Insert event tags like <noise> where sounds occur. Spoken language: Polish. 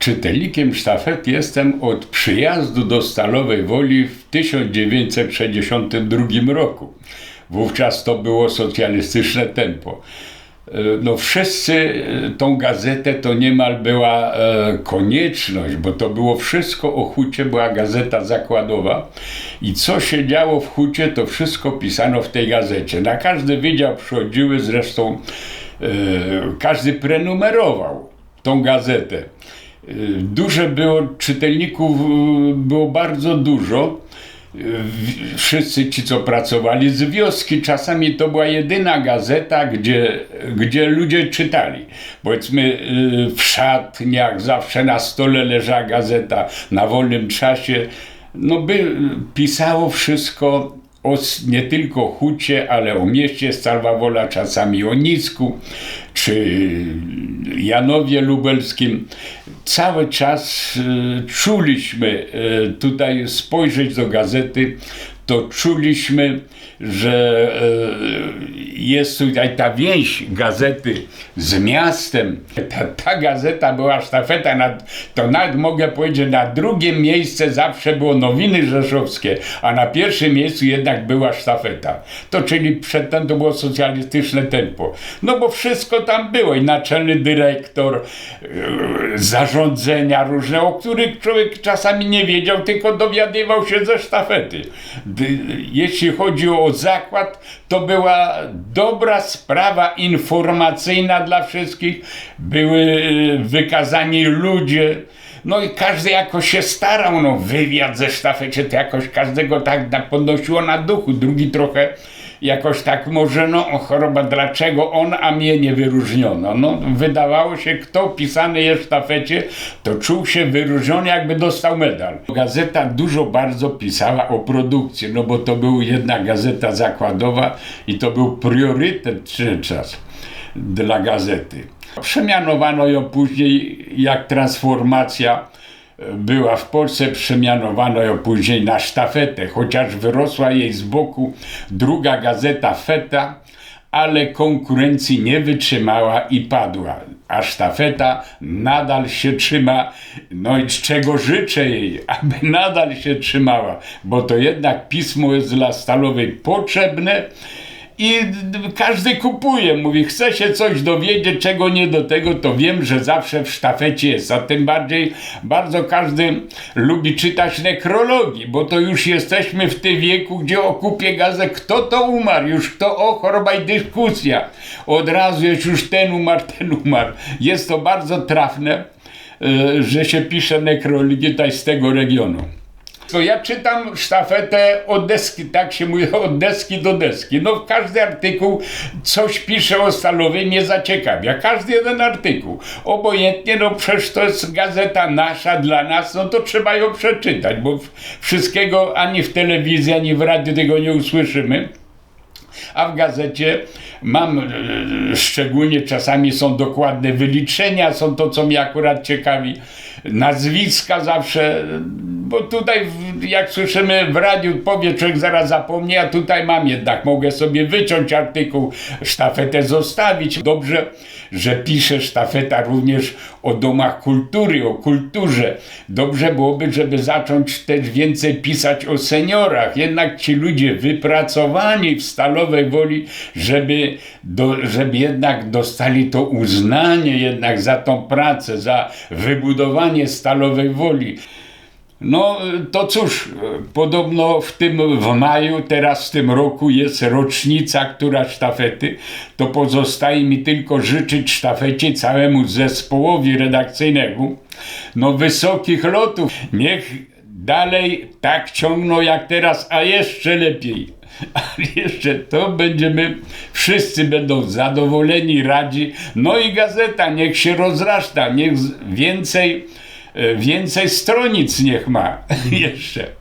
Czytelnikiem sztafet jestem od przyjazdu do Stalowej Woli w 1962 roku. Wówczas to było socjalistyczne tempo. E, No wszyscy e, tą gazetę to niemal była e, konieczność, bo to było wszystko o hucie, była gazeta zakładowa i co się działo w hucie, to wszystko pisano w tej gazecie. Na każdy wydział przychodziły zresztą, każdy prenumerował tą gazetę. E, Duże było, czytelników e, było bardzo dużo. W- Wszyscy ci, co pracowali z wioski, czasami to była jedyna gazeta, gdzie, gdzie ludzie czytali. Powiedzmy, y, w szatniach zawsze na stole leżała gazeta, na wolnym czasie. No by pisało wszystko o, nie tylko hucie, ale o mieście Stalwawola, czasami o Nicku, czy Janowie Lubelskim. Cały czas y, czuliśmy y, tutaj spojrzeć do gazety, to czuliśmy, że y, jest tutaj ta więź gazety z miastem. Ta, ta gazeta była sztafeta, na, to nawet mogę powiedzieć, na drugim miejsce zawsze było Nowiny Rzeszowskie, a na pierwszym miejscu jednak była sztafeta. To czyli przedtem to było socjalistyczne tempo. No bo wszystko tam było i naczelny dyrektor, yy, zarządzenia różne, o których człowiek czasami nie wiedział, tylko dowiadywał się ze sztafety. Jeśli chodzi o zakład, to była dobra sprawa informacyjna dla wszystkich. Były yy, wykazani ludzie. No i każdy jakoś się starał, no wywiad ze sztafecie to jakoś każdego tak na- podnosiło na duchu, drugi trochę jakoś tak może, no choroba, dlaczego on, a mnie nie wyróżniono. No wydawało się, kto pisany jest w sztafecie, to czuł się wyróżniony, jakby dostał medal. Gazeta dużo bardzo pisała o produkcji, no bo to była jedna gazeta zakładowa i to był priorytet czas dla gazety. Przemianowano ją później, jak transformacja była w Polsce, przemianowano ją później na sztafetę, chociaż wyrosła jej z boku druga gazeta Feta, ale konkurencji nie wytrzymała i padła. A sztafeta nadal się trzyma, no i z czego życzę jej, <laughs> aby nadal się trzymała, bo to jednak pismo jest dla Stalowej potrzebne i każdy kupuje, mówi, chce się coś dowiedzieć, czego nie do tego, to wiem, że zawsze w sztafecie jest, a tym bardziej bardzo każdy lubi czytać nekrologii, bo to już jesteśmy w tym wieku, gdzie o kupie gazet, kto to umarł, już kto, o choroba i dyskusja, od razu jest już ten umarł, ten umarł. Jest to bardzo trafne, e, że się pisze nekrologię z tego regionu. To ja czytam sztafetę od deski, tak się mówi, <laughs> od deski do deski. No każdy artykuł coś pisze o Stalowej, mnie zaciekawia. Każdy jeden artykuł. Obojętnie, no przecież to jest gazeta nasza, dla nas, no to trzeba ją przeczytać, bo wszystkiego ani w telewizji, ani w radiu tego nie usłyszymy. A w gazecie mam, e, szczególnie czasami są dokładne wyliczenia, są to, co mnie akurat ciekawi. Nazwiska zawsze, bo tutaj, jak słyszymy w radiu, powie człowiek zaraz zapomni, a tutaj mam jednak, mogę sobie wyciąć artykuł, sztafetę zostawić. Dobrze, że pisze sztafeta również o domach kultury, o kulturze. Dobrze byłoby, żeby zacząć też więcej pisać o seniorach. Jednak ci ludzie wypracowani w Stalowej Woli, żeby, do, żeby jednak dostali to uznanie jednak za tą pracę, za wybudowanie Stalowej Woli. No to cóż, podobno w tym w maju, teraz w tym roku jest rocznica, która sztafety, to pozostaje mi tylko życzyć sztafecie całemu zespołowi redakcyjnemu, no wysokich lotów. Niech dalej tak ciągną jak teraz, a jeszcze lepiej. <laughs> A jeszcze to będziemy, wszyscy będą zadowoleni, radzi. No i gazeta niech się rozrasta, niech więcej, więcej stronic niech ma <laughs> jeszcze.